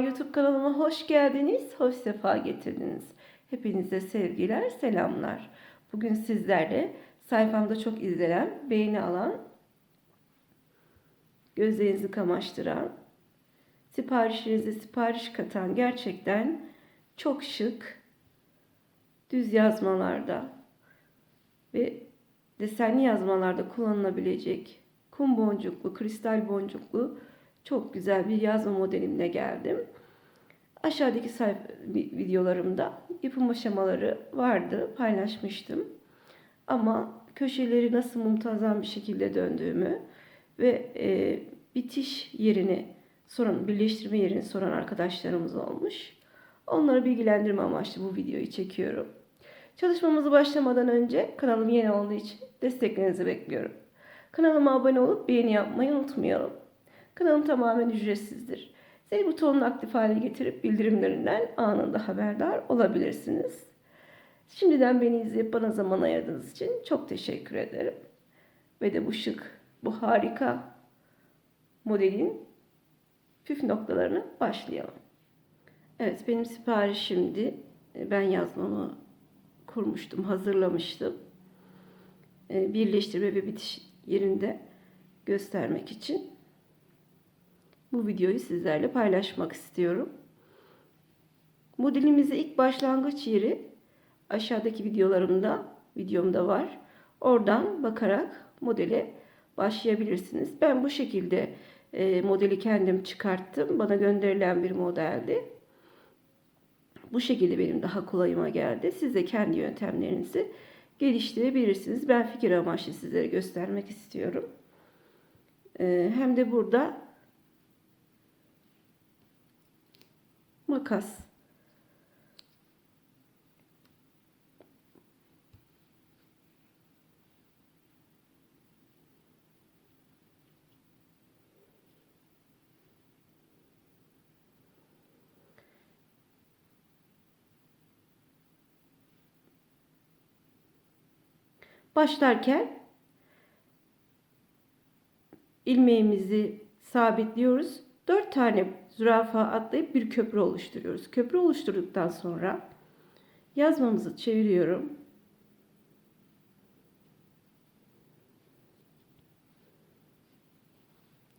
YouTube kanalıma hoş geldiniz, hoş sefa getirdiniz. Hepinize sevgiler, selamlar. Bugün sizlerle sayfamda çok izlenen, beğeni alan, gözlerinizi kamaştıran, siparişlerinize sipariş katan gerçekten çok şık, düz yazmalarda ve desenli yazmalarda kullanılabilecek kum boncuklu, kristal boncuklu çok güzel bir yazma modelimle geldim. Aşağıdaki sayfa videolarımda yapım aşamaları vardı, paylaşmıştım. Ama köşeleri nasıl muntazam bir şekilde döndüğümü ve e, bitiş yerini soran, birleştirme yerini soran arkadaşlarımız olmuş. Onları bilgilendirme amaçlı bu videoyu çekiyorum. Çalışmamızı başlamadan önce kanalım yeni olduğu için desteklerinizi bekliyorum. Kanalıma abone olup beğeni yapmayı unutmayalım. Kanalım tamamen ücretsizdir. Zil butonunu aktif hale getirip bildirimlerinden anında haberdar olabilirsiniz. Şimdiden beni izleyip bana zaman ayırdığınız için çok teşekkür ederim. Ve de bu şık, bu harika modelin püf noktalarını başlayalım. Evet benim siparişimdi. Ben yazmamı kurmuştum, hazırlamıştım. Birleştirme ve bitiş yerinde göstermek için bu videoyu sizlerle paylaşmak istiyorum. Modelimizi ilk başlangıç yeri aşağıdaki videolarımda, videomda var. Oradan bakarak modele başlayabilirsiniz. Ben bu şekilde e, modeli kendim çıkarttım. Bana gönderilen bir modeldi. Bu şekilde benim daha kolayıma geldi. Siz de kendi yöntemlerinizi geliştirebilirsiniz. Ben fikir amaçlı sizlere göstermek istiyorum. E, hem de burada makas. Başlarken ilmeğimizi sabitliyoruz. 4 tane zürafa atlayıp bir köprü oluşturuyoruz. Köprü oluşturduktan sonra yazmamızı çeviriyorum.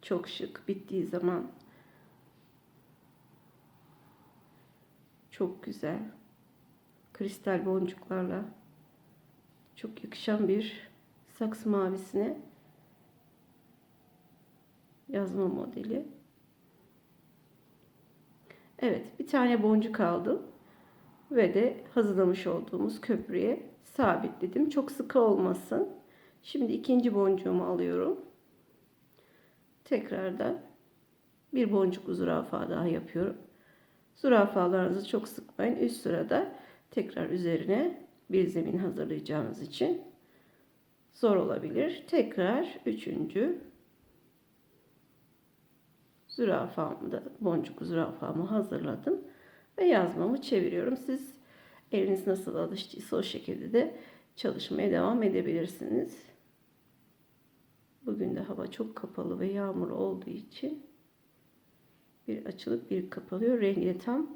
Çok şık bittiği zaman çok güzel kristal boncuklarla çok yakışan bir saksı mavisine yazma modeli. Evet bir tane boncuk aldım ve de hazırlamış olduğumuz köprüye sabitledim. Çok sıkı olmasın. Şimdi ikinci boncuğumu alıyorum. Tekrardan bir boncuklu zürafa daha yapıyorum. Zürafalarınızı çok sıkmayın. Üst sırada tekrar üzerine bir zemin hazırlayacağımız için zor olabilir. Tekrar üçüncü zürafamı da boncuklu zürafamı hazırladım ve yazmamı çeviriyorum. Siz eliniz nasıl alıştıysa o şekilde de çalışmaya devam edebilirsiniz. Bugün de hava çok kapalı ve yağmur olduğu için bir açılıp bir kapalıyor. Rengi de tam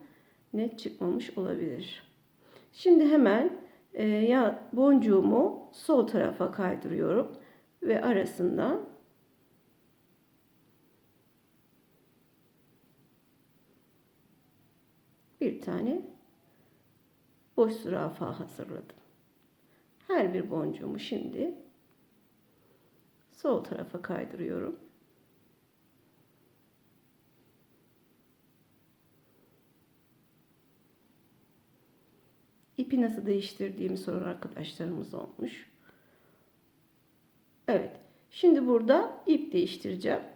net çıkmamış olabilir. Şimdi hemen e, ya boncuğumu sol tarafa kaydırıyorum ve arasından bir tane boş zürafa hazırladım. Her bir boncuğumu şimdi sol tarafa kaydırıyorum. İpi nasıl değiştirdiğimi soran arkadaşlarımız olmuş. Evet. Şimdi burada ip değiştireceğim.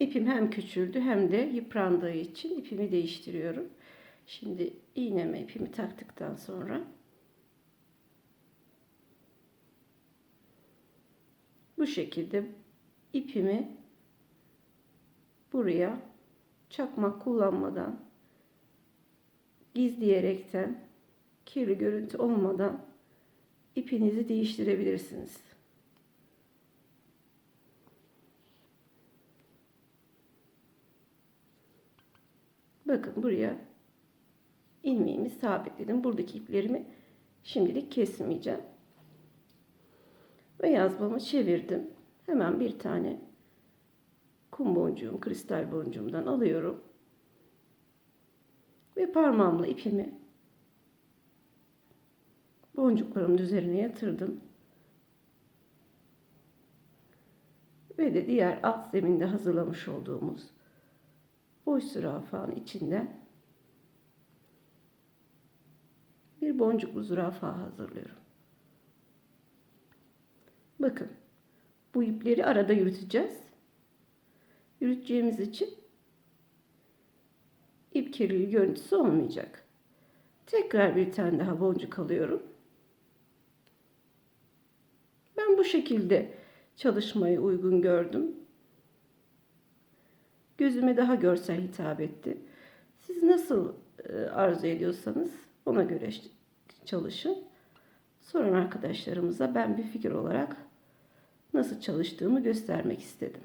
İpim hem küçüldü hem de yıprandığı için ipimi değiştiriyorum. Şimdi iğneme ipimi taktıktan sonra bu şekilde ipimi buraya çakmak kullanmadan gizleyerekten kirli görüntü olmadan ipinizi değiştirebilirsiniz. Bakın buraya ilmeğimi sabitledim. Buradaki iplerimi şimdilik kesmeyeceğim. Ve yazmamı çevirdim. Hemen bir tane kum boncuğum, kristal boncuğumdan alıyorum. Ve parmağımla ipimi boncuklarımın üzerine yatırdım. Ve de diğer alt zeminde hazırlamış olduğumuz boş zürafanın içinden bir boncuklu zürafa hazırlıyorum. Bakın bu ipleri arada yürüteceğiz. Yürüteceğimiz için ip kirliliği görüntüsü olmayacak. Tekrar bir tane daha boncuk alıyorum. Ben bu şekilde çalışmayı uygun gördüm. Gözüme daha görsel hitap etti. Siz nasıl e, arzu ediyorsanız ona göre çalışın. Soran arkadaşlarımıza ben bir fikir olarak nasıl çalıştığımı göstermek istedim.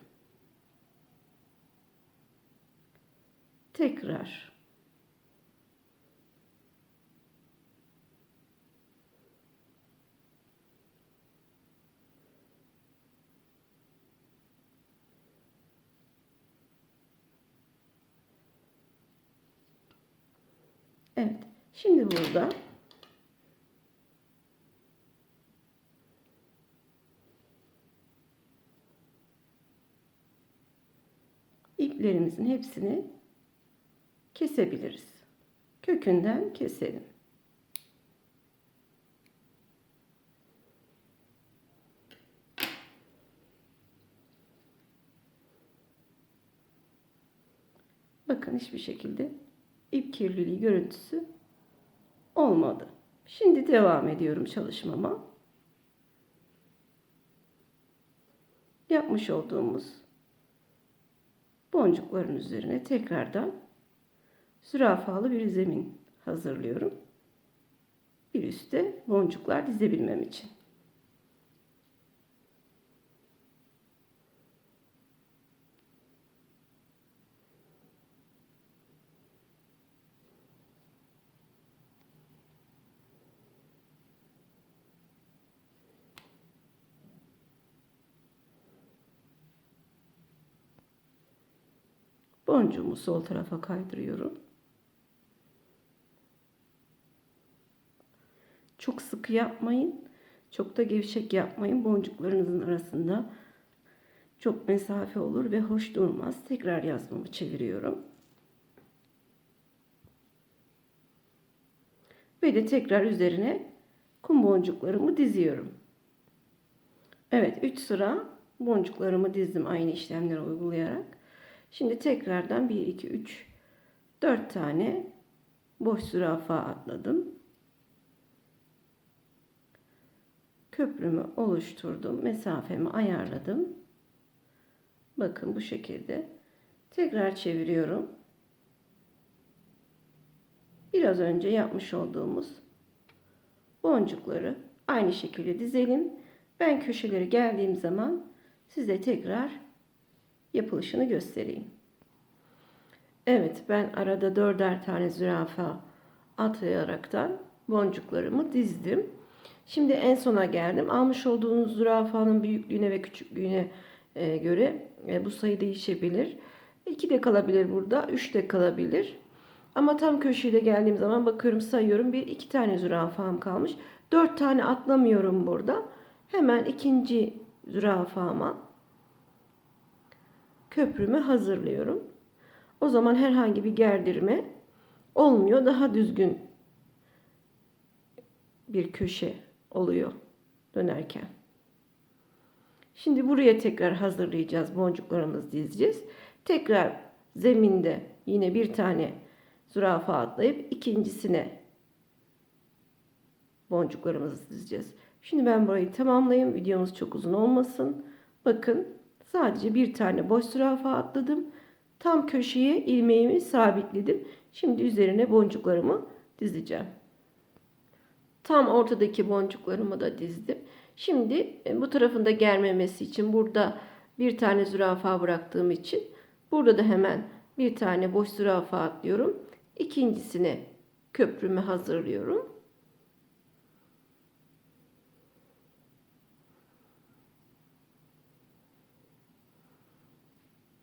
Tekrar Evet. Şimdi burada iplerimizin hepsini kesebiliriz. Kökünden keselim. Bakın hiçbir şekilde ip kirliliği görüntüsü olmadı. Şimdi devam ediyorum çalışmama. Yapmış olduğumuz boncukların üzerine tekrardan zürafalı bir zemin hazırlıyorum. Bir üstte boncuklar dizebilmem için. Boncuğumu sol tarafa kaydırıyorum. Çok sıkı yapmayın. Çok da gevşek yapmayın. Boncuklarınızın arasında çok mesafe olur ve hoş durmaz. Tekrar yazmamı çeviriyorum. Ve de tekrar üzerine kum boncuklarımı diziyorum. Evet 3 sıra boncuklarımı dizdim aynı işlemleri uygulayarak. Şimdi tekrardan 1, 2, 3, 4 tane boş zürafa atladım. Köprümü oluşturdum. Mesafemi ayarladım. Bakın bu şekilde. Tekrar çeviriyorum. Biraz önce yapmış olduğumuz boncukları aynı şekilde dizelim. Ben köşeleri geldiğim zaman size tekrar yapılışını göstereyim. Evet ben arada dörder tane zürafa atayaraktan boncuklarımı dizdim. Şimdi en sona geldim. Almış olduğunuz zürafanın büyüklüğüne ve küçüklüğüne e, göre e, bu sayı değişebilir. 2 de kalabilir burada, 3 de kalabilir. Ama tam köşede geldiğim zaman bakıyorum sayıyorum. Bir iki tane zürafam kalmış. 4 tane atlamıyorum burada. Hemen ikinci zürafama köprümü hazırlıyorum. O zaman herhangi bir gerdirme olmuyor. Daha düzgün bir köşe oluyor dönerken. Şimdi buraya tekrar hazırlayacağız. Boncuklarımızı dizeceğiz. Tekrar zeminde yine bir tane zürafa atlayıp ikincisine boncuklarımızı dizeceğiz. Şimdi ben burayı tamamlayayım. Videomuz çok uzun olmasın. Bakın Sadece bir tane boş zürafa atladım. Tam köşeye ilmeğimi sabitledim. Şimdi üzerine boncuklarımı dizeceğim. Tam ortadaki boncuklarımı da dizdim. Şimdi e, bu tarafında germemesi için burada bir tane zürafa bıraktığım için burada da hemen bir tane boş zürafa atlıyorum. İkincisine köprümü hazırlıyorum.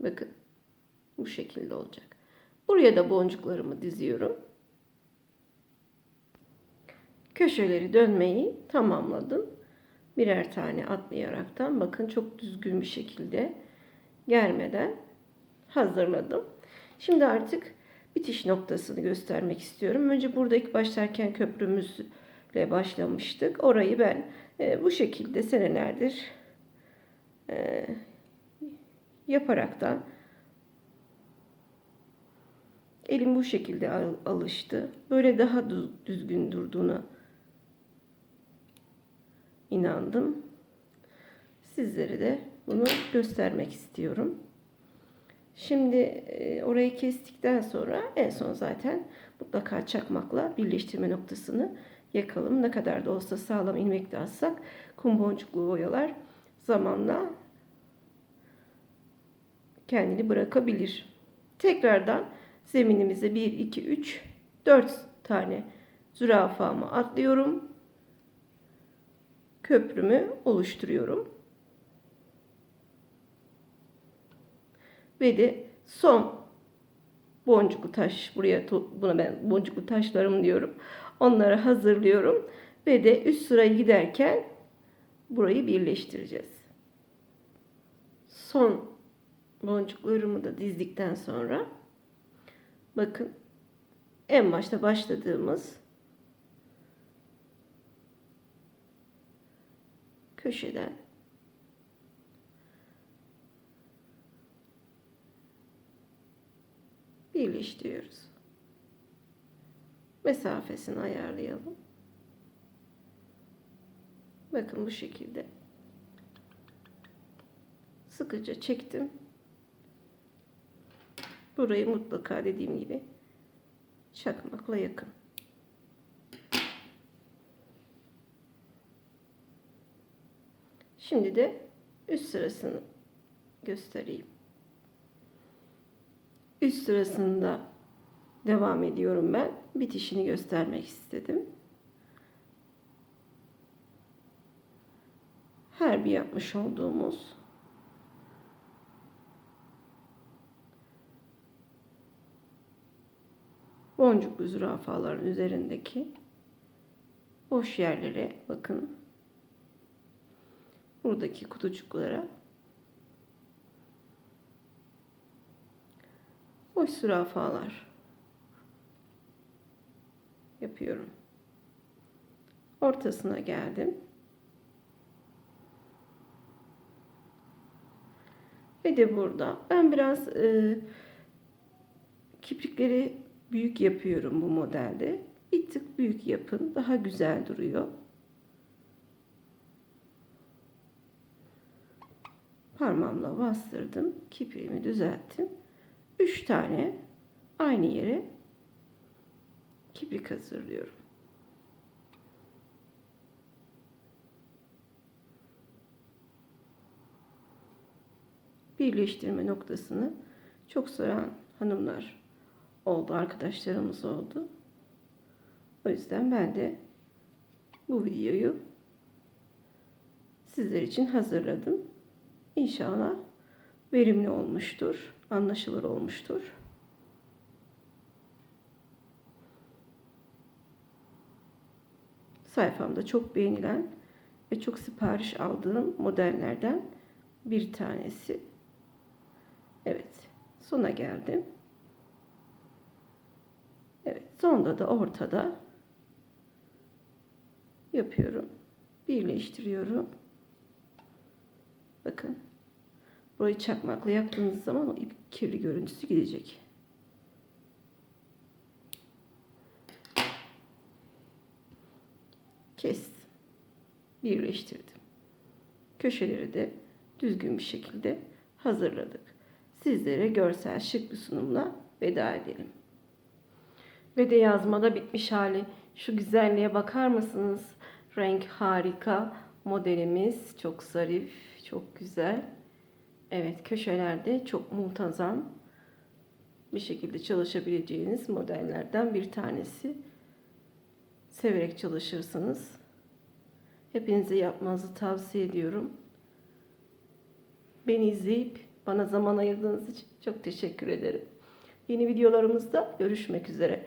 Bakın bu şekilde olacak. Buraya da boncuklarımı diziyorum. Köşeleri dönmeyi tamamladım. Birer tane atlayaraktan bakın çok düzgün bir şekilde germeden hazırladım. Şimdi artık bitiş noktasını göstermek istiyorum. Önce burada ilk başlarken köprümüzle başlamıştık. Orayı ben e, bu şekilde senelerdir e, yaparaktan elim bu şekilde al- alıştı. Böyle daha düz- düzgün durduğuna inandım. Sizlere de bunu göstermek istiyorum. Şimdi e, orayı kestikten sonra en son zaten mutlaka çakmakla birleştirme noktasını yakalım. Ne kadar da olsa sağlam ilmek de atsak kum boncuklu oyalar zamanla kendini bırakabilir. Tekrardan zeminimize 1, 2, 3, 4 tane zürafamı atlıyorum. Köprümü oluşturuyorum. Ve de son boncuklu taş buraya buna ben boncuklu taşlarım diyorum. Onları hazırlıyorum ve de üst sıraya giderken burayı birleştireceğiz. Son boncuklarımı da dizdikten sonra bakın en başta başladığımız köşeden birleştiriyoruz. Mesafesini ayarlayalım. Bakın bu şekilde. Sıkıca çektim. Burayı mutlaka dediğim gibi çakmakla yakın. Şimdi de üst sırasını göstereyim. Üst sırasında devam ediyorum ben. Bitişini göstermek istedim. Her bir yapmış olduğumuz boncuklu zürafaların üzerindeki boş yerlere bakın. Buradaki kutucuklara boş zürafalar yapıyorum. Ortasına geldim. Ve de burada ben biraz e, kiprikleri büyük yapıyorum bu modelde. Bir tık büyük yapın. Daha güzel duruyor. Parmağımla bastırdım. Kipriğimi düzelttim. 3 tane aynı yere kibrik hazırlıyorum. Birleştirme noktasını çok soran hanımlar oldu, arkadaşlarımız oldu. O yüzden ben de bu videoyu sizler için hazırladım. İnşallah verimli olmuştur, anlaşılır olmuştur. Sayfamda çok beğenilen ve çok sipariş aldığım modellerden bir tanesi. Evet, sona geldim. Sonda da ortada yapıyorum. Birleştiriyorum. Bakın. Burayı çakmakla yaptığınız zaman o ip kirli görüntüsü gidecek. Kestim. Birleştirdim. Köşeleri de düzgün bir şekilde hazırladık. Sizlere görsel şık bir sunumla veda edelim. Ve de yazmada bitmiş hali. Şu güzelliğe bakar mısınız? Renk harika. Modelimiz çok zarif, çok güzel. Evet köşelerde çok muntazam bir şekilde çalışabileceğiniz modellerden bir tanesi. Severek çalışırsınız. Hepinize yapmanızı tavsiye ediyorum. Beni izleyip bana zaman ayırdığınız için çok teşekkür ederim. Yeni videolarımızda görüşmek üzere.